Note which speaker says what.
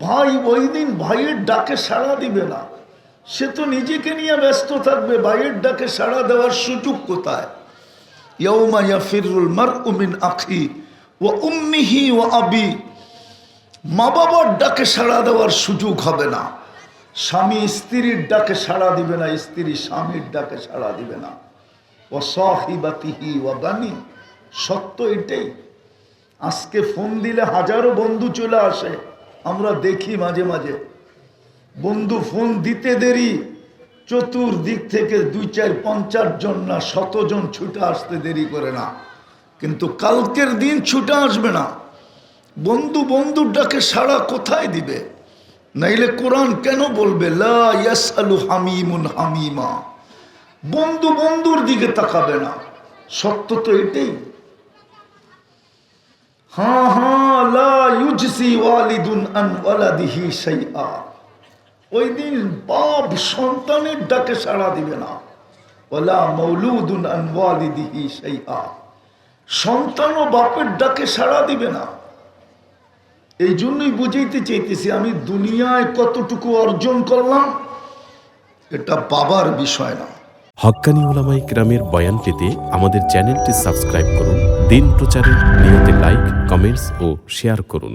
Speaker 1: ভাই ওই দিন ভাইয়ের ডাকে সাড়া দিবে না। সে তো নিজেকে নিয়ে ব্যস্ত থাকবে, ভাইয়ের ডাকে সাড়া দেওয়ার সুযোগ কোথায়? মার উমিন ও মা বাবার ডাকে সাড়া দেওয়ার সুযোগ হবে না। স্বামী স্ত্রীর ডাকে সাড়া দিবে না, স্ত্রী স্বামীর ডাকে সাড়া দিবে না। ও সহিবাতিহি ও গানি সত্য এটাই। আজকে ফোন দিলে হাজারো বন্ধু চলে আসে। আমরা দেখি মাঝে মাঝে। বন্ধু ফোন দিতে দেরি, চতুর্দিক থেকে দুই চার পঞ্চাশ জন না শতজন ছুটে আসতে দেরি করে না। কিন্তু কালকের দিন ছুটে আসবে না। বন্ধু বন্ধুর ডাকে সাড়া কোথায় দিবে? নাইলে কোরআন কেন বলবে? লা ইয়াসআলু হামিমুন হামিমা। বন্ধু বন্ধুর দিকে তাকাবে না। সত্য তো এটাই। হ্যাঁ হ্যাঁ লা ওই দিন বাপ সন্তানের ডাকে সাড়া দিবে না। ওলা মৌলুদুন আন ওয়ালিদিহি শাইআ। সন্তানও বাপের ডাকে সাড়া দিবে না। এই জন্যই বুঝাইতে চাইতেছি, আমি দুনিয়ায় কতটুকু অর্জন করলাম, এটা বাবার বিষয় না।
Speaker 2: হক্কানি ওলামাই গ্রামের বয়ান পেতে আমাদের চ্যানেলটি সাবস্ক্রাইব করুন, দিন প্রচারের নিয়তে লাইক, কমেন্টস ও শেয়ার করুন।